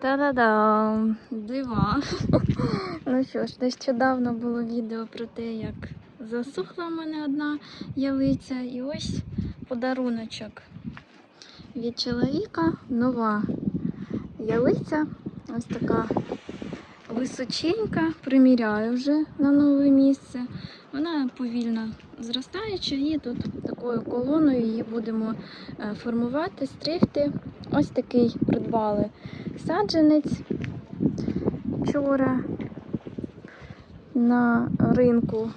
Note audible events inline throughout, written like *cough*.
Та-да-дам! Дива. ну що ж, нещодавно було відео про те, як засухла в мене одна ялиця. І ось подаруночок від чоловіка. Нова ялиця. Ось така височенька. Приміряю вже на нове місце. Вона повільно зростаюча і тут такою колоною її будемо е, формувати, стригти. Ось такий придбали саджанець вчора на ринку.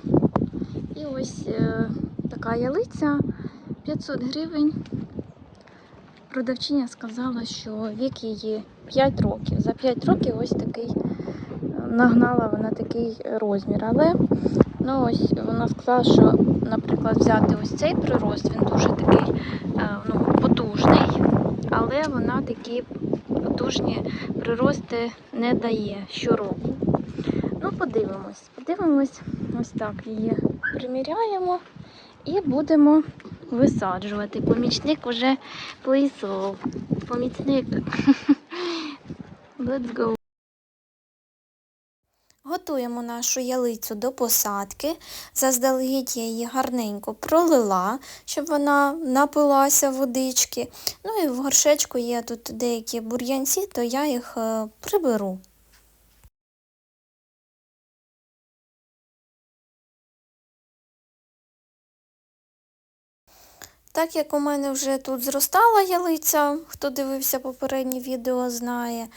І ось е, така ялиця 500 гривень. Продавчиня сказала, що вік її 5 років. За 5 років ось такий нагнала вона такий розмір. Але ну ось вона сказала, що, наприклад, взяти ось цей прирост, він дуже такий е, ну, потужний, але вона такі потужні прирости не дає щороку. Ну, подивимось. Подивимось, ось так її приміряємо і будемо висаджувати. Помічник вже прийшов. Помічник. *laughs* Let's go. Готуємо нашу ялицю до посадки. Заздалегідь я її гарненько пролила, щоб вона напилася водички. Ну і в горшечку є тут деякі бур'янці, то я їх е, приберу. Так як у мене вже тут зростала ялиця, хто дивився попереднє відео, знає,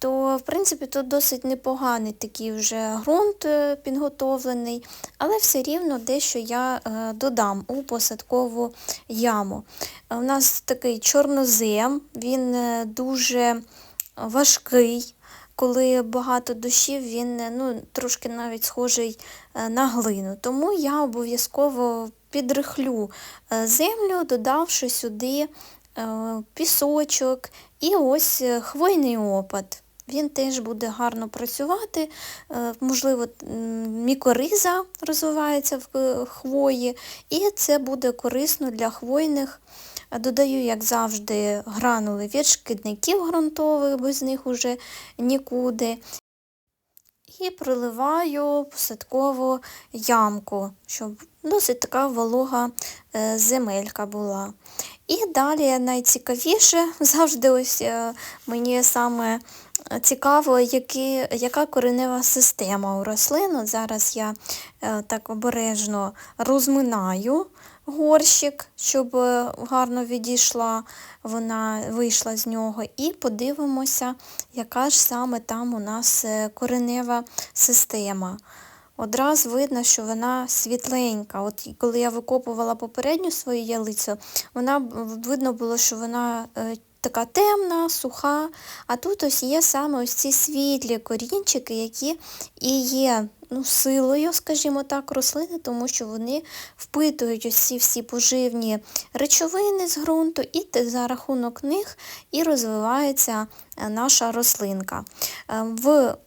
то в принципі тут досить непоганий такий вже ґрунт е, підготовлений, але все рівно дещо я е, додам у посадкову яму. Е, У нас такий чорнозем, він дуже важкий. Коли багато дощів, він ну, трошки навіть схожий на глину. Тому я обов'язково підрихлю землю, додавши сюди пісочок і ось хвойний опад. Він теж буде гарно працювати. Е, Можливо, мікориза розвивається в е, хвої, і це буде корисно для хвойних. Додаю, як завжди, гранули від шкідників ґрунтових, без них уже нікуди. І проливаю посадкову ямку, щоб досить така волога е, земелька була. І далі найцікавіше, *laughs* завжди ось мені саме цікаво, які, яка коренева система у рослин. От зараз я е, так обережно розминаю горщик, щоб е, гарно відійшла, вона вийшла з нього. І подивимося, яка ж саме там у нас е, коренева система. Одразу видно, що вона світленька. От коли я викопувала попередню свою ялицю, вона видно було, що вона така темна, суха. А тут ось є саме ось ці світлі корінчики, які і є ну, силою, скажімо так, рослини, тому що вони впитують ці всі поживні речовини з ґрунту, і за рахунок них і розвивається е, наша рослинка. Е,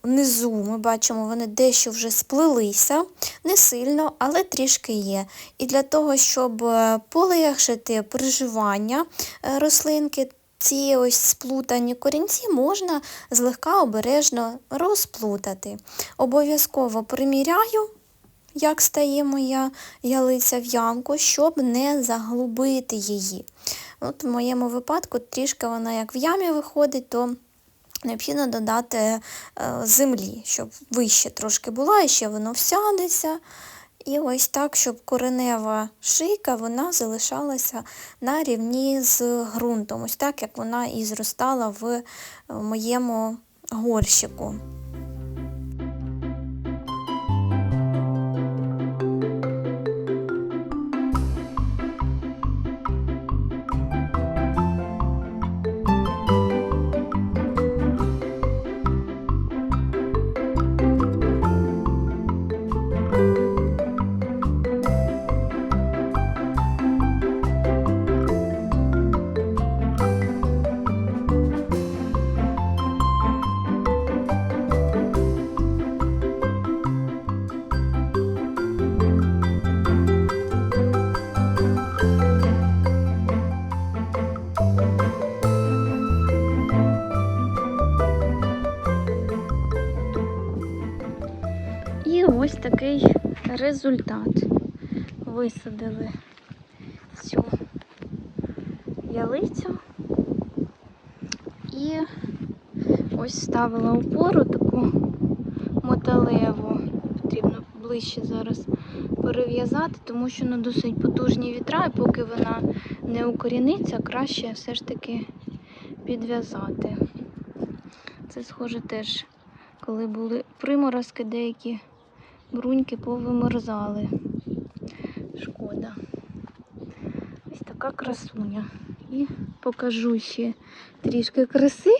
Внизу ми бачимо, вони дещо вже сплелися, не сильно, але трішки є. І для того, щоб е, полегшити приживання е, рослинки, ці ось сплутані корінці можна злегка обережно розплутати. Обов'язково приміряю, як стає моя ялиця в ямку, щоб не заглубити її. От в моєму випадку трішки вона як в ямі виходить, то необхідно додати е, землі, щоб вище трошки була, і ще воно всядеться. І ось так, щоб коренева шийка вона залишалася на рівні з ґрунтом, ось так, як вона і зростала в е, моєму горщику. Такий результат. Висадили цю ялицю і ось ставила опору таку моталеву. Потрібно ближче зараз перев'язати, тому що ну, досить потужні вітра, і поки вона не укоріниться, краще все ж таки підв'язати. Це схоже теж, коли були приморозки, деякі бруньки повимерзали. Шкода. Ось така красуня. І покажу ще трішки краси.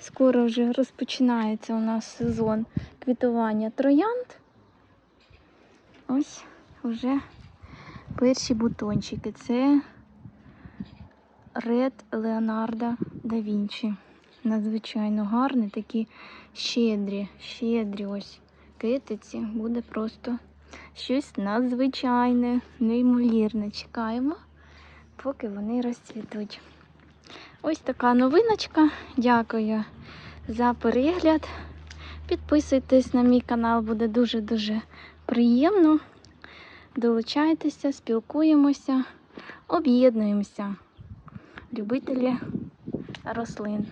Скоро вже розпочинається у нас сезон квітування троянд. Ось вже перші бутончики. Це Ред Леонардо да Вінчі. Надзвичайно гарні, такі щедрі, щедрі ось китиці. Буде просто щось надзвичайне, неймовірне. Чекаємо, поки вони розцвітуть. Ось така новиночка. Дякую за перегляд. Підписуйтесь на мій канал, буде дуже-дуже приємно. Долучайтеся, спілкуємося, об'єднуємося. Любителі рослин.